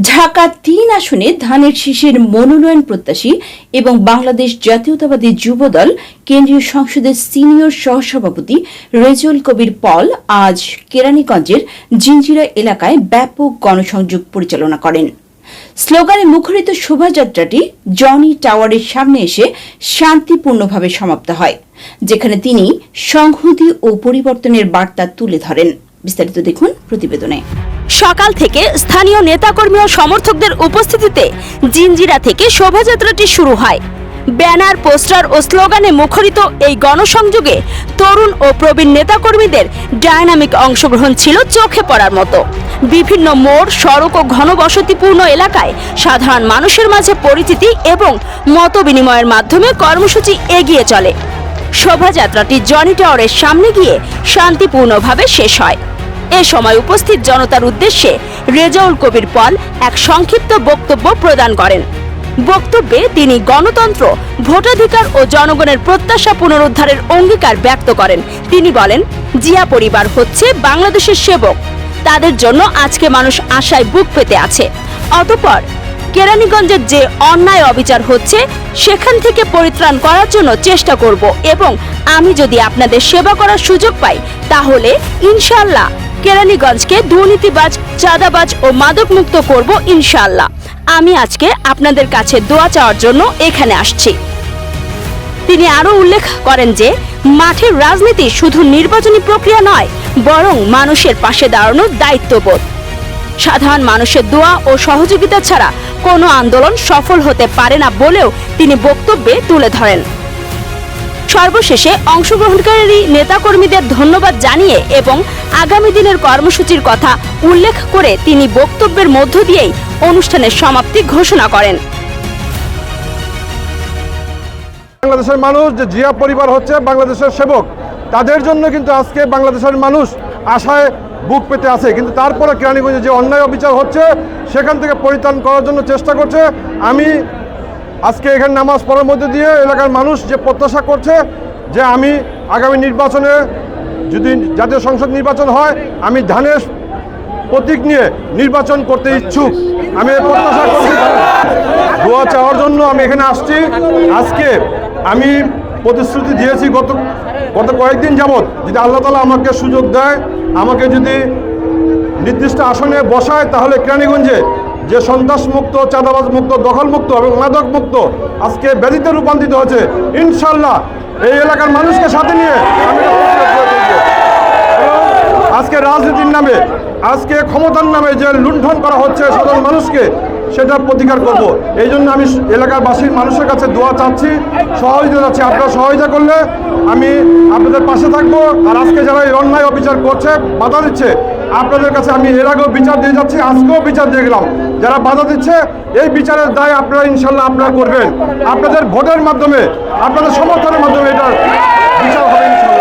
ঢাকা তিন আসনে ধানের শীষের মনোনয়ন প্রত্যাশী এবং বাংলাদেশ জাতীয়তাবাদী যুবদল কেন্দ্রীয় সংসদের সিনিয়র সহসভাপতি রেজুল কবির পল আজ কেরানীগঞ্জের জিঞ্জিরা এলাকায় ব্যাপক গণসংযোগ পরিচালনা করেন। স্লোগানে মুখরিত শোভাযাত্রাটি জনি টাওয়ারের সামনে এসে শান্তিপূর্ণভাবে সমাপ্ত হয়, যেখানে তিনি সংহতি ও পরিবর্তনের বার্তা তুলে ধরেন। বিস্তারিত দেখুন প্রতিবেদনে। সকাল থেকে স্থানীয় নেতাকর্মী ও সমর্থকদের উপস্থিতিতে জিঞ্জিরা থেকে শোভাযাত্রাটি শুরু হয়। ব্যানার, পোস্টার ও স্লোগানে মুখরিত এই গণসংযোগে তরুণ ও প্রবীণ নেতাকর্মীদের ডায়নামিক অংশগ্রহণ ছিল চোখে পড়ার মতো। বিভিন্ন মোড়, সড়ক ও ঘনবসতিপূর্ণ এলাকায় সাধারণ মানুষের মাঝে পরিচিতি এবং মত বিনিময়ের মাধ্যমে কর্মসূচি এগিয়ে চলে। শোভাযাত্রাটি জনি টাওয়ারের সামনে গিয়ে শান্তিপূর্ণভাবে শেষ হয়। এ সময় উপস্থিত জনতার উদ্দেশ্যে রেজাউল কবির পল এক সংক্ষিপ্ত বক্তব্য প্রদান করেন। বক্তব্যে তিনি গণতন্ত্র, ভোটাধিকার ও জনগণের প্রত্যাশা পুনরুদ্ধারের অঙ্গীকার ব্যক্ত করেন। তিনি বলেন, জিয়া পরিবার হচ্ছে বাংলাদেশের সেবক। তাদের জন্য আজকে মানুষ আশায় বুক পেতে আছে। অতঃপর কেরানীগঞ্জের যে অন্যায় অবিচার হচ্ছে, সেখান থেকে পরিত্রাণ করার জন্য চেষ্টা করব এবং আমি যদি আপনাদের সেবা করার সুযোগ পাই, তাহলে ইনশাল্লাহ কেরানীগঞ্জকে দুর্নীতিবাজ, চাঁদাবাজ ও মাদক মুক্ত করব ইনশাল্লাহ আমি আজকে আপনাদের কাছে দোয়া চাওয়ার জন্য এখানে আসছি। তিনি আরও উল্লেখ করেন যে, মাঠের রাজনীতি শুধু নির্বাচনী প্রক্রিয়া নয়, বরং মানুষের পাশে দাঁড়ানোর দায়িত্ববোধ। সাধারণ মানুষের দোয়া ও সহযোগিতা ছাড়া কোনো আন্দোলন সফল হতে পারে না বলেও তিনি বক্তব্যে তুলে ধরেন। সর্বশেষে অংশগ্রহণকারী নেতাকর্মীদের ধন্যবাদ জানিয়ে এবং আগামী দিনের কর্মসূচির কথা উল্লেখ করে তিনি বক্তব্যের মধ্য দিয়েই অনুষ্ঠানের সমাপ্তি ঘোষণা করেন। বাংলাদেশের মানুষ যে জিয়া পরিবার হচ্ছে বাংলাদেশের সেবক, তাদের জন্য কিন্তু আজকে বাংলাদেশের মানুষ আশায় বুক পেতে আসে। কিন্তু তারপরে কেরানীগঞ্জে যে অন্যায় অবিচার হচ্ছে, সেখান থেকে পরিত্রাণ করার জন্য চেষ্টা করছে। আমি আজকে এখানে নামাজ পড়ার মধ্যে দিয়ে এলাকার মানুষ যে প্রত্যাশা করছে, যে আমি আগামী নির্বাচনে যদি জাতীয় সংসদ নির্বাচন হয়, আমি ধানের প্রতীক নিয়ে নির্বাচন করতে ইচ্ছুক। আমি প্রত্যাশা করছি। দোয়া চাওয়ার জন্য আমি এখানে আসছি। আজকে আমি প্রতিশ্রুতি দিয়েছি গত গত কয়েকদিন যাবৎ, যদি আল্লাহ তালা আমাকে সুযোগ দেয়, আমাকে যদি নির্দিষ্ট আসনে বসায়, তাহলে কেরানীগঞ্জে যে সন্ত্রাস মুক্ত চাঁদাবাজ মুক্ত দখলমুক্ত এবং মাদক মুক্ত আজকে ব্যাধিতে রূপান্তরিত হয়েছে ইনশাল্লাহ এই এলাকার মানুষকে সাথে নিয়ে আজকে রাজনীতির নামে, আজকে ক্ষমতার নামে যে লুণ্ঠন করা হচ্ছে সাধারণ মানুষকে সেটা প্রতিকার করব। এই জন্য আমি এলাকার বাসীর মানুষের কাছে দোয়া চাচ্ছি, সহযোগিতা চাচ্ছি। আপনারা সহযোগিতা করলে আমি আপনাদের পাশে থাকব। আর আজকে যারা এই অন্যায় অবিচার করছে, বাধা দিচ্ছে, আপনাদের কাছে আমি এর আগেও বিচার দিয়ে যাচ্ছি, আজকেও বিচার দিয়ে গেলাম। যারা বাধা দিচ্ছে, এই বিচারের দায় আপনারা ইনশাল্লাহ আপনারা করবেন। আপনাদের ভোটের মাধ্যমে, আপনাদের সমর্থনের মাধ্যমে এটার বিচার হবে ইনশাল্লাহ।